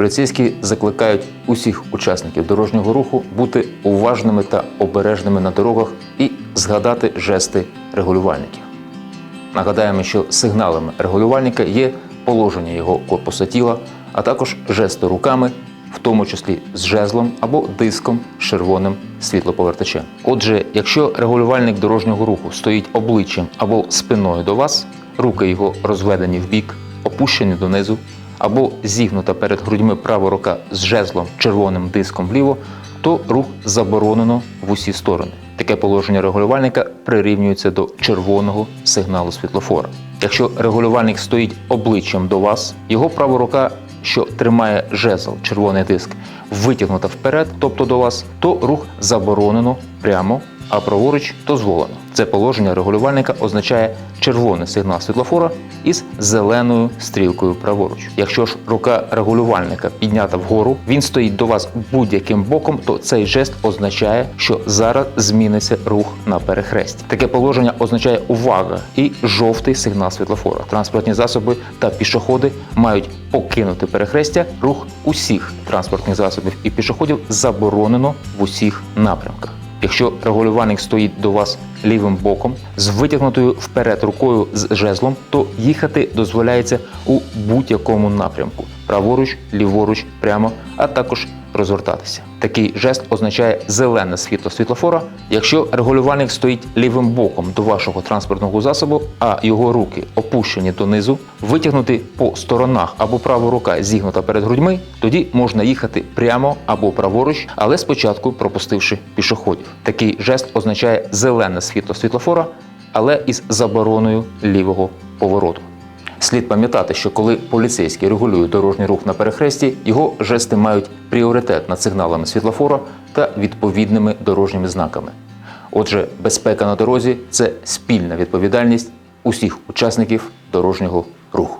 Поліцейські закликають усіх учасників дорожнього руху бути уважними та обережними на дорогах і згадати жести регулювальників. Нагадаємо, що сигналами регулювальника є положення його корпуса тіла, а також жести руками, в тому числі з жезлом або диском з червоним світлоповертачем. Отже, якщо регулювальник дорожнього руху стоїть обличчям або спиною до вас, руки його розведені в бік, опущені донизу, або зігнута перед грудьми права рука з жезлом червоним диском вліво, то рух заборонено в усі сторони. Таке положення регулювальника прирівнюється до червоного сигналу світлофора. Якщо регулювальник стоїть обличчям до вас, його права рука, що тримає жезл, червоний диск, витягнута вперед, тобто до вас, то рух заборонено прямо, а праворуч дозволено. Це положення регулювальника означає червоний сигнал світлофора із зеленою стрілкою праворуч. Якщо ж рука регулювальника піднята вгору, він стоїть до вас будь-яким боком, то цей жест означає, що зараз зміниться рух на перехресті. Таке положення означає увага і жовтий сигнал світлофора. Транспортні засоби та пішоходи мають покинути перехрестя. Рух усіх транспортних засобів і пішоходів заборонено в усіх напрямках. Якщо регулювальник стоїть до вас лівим боком з витягнутою вперед рукою з жезлом, то їхати дозволяється у будь-якому напрямку: праворуч, ліворуч, прямо, а також розвертатися. Такий жест означає зелене світло світлофора. Якщо регулювальник стоїть лівим боком до вашого транспортного засобу, а його руки опущені донизу, витягнути по сторонах або права рука зігнута перед грудьми, тоді можна їхати прямо або праворуч, але спочатку пропустивши пішоходів. Такий жест означає зелене світло світлофора, але із забороною лівого повороту. Слід пам'ятати, що коли поліцейський регулює дорожній рух на перехресті, його жести мають пріоритет над сигналами світлофора та відповідними дорожніми знаками. Отже, безпека на дорозі це спільна відповідальність усіх учасників дорожнього руху.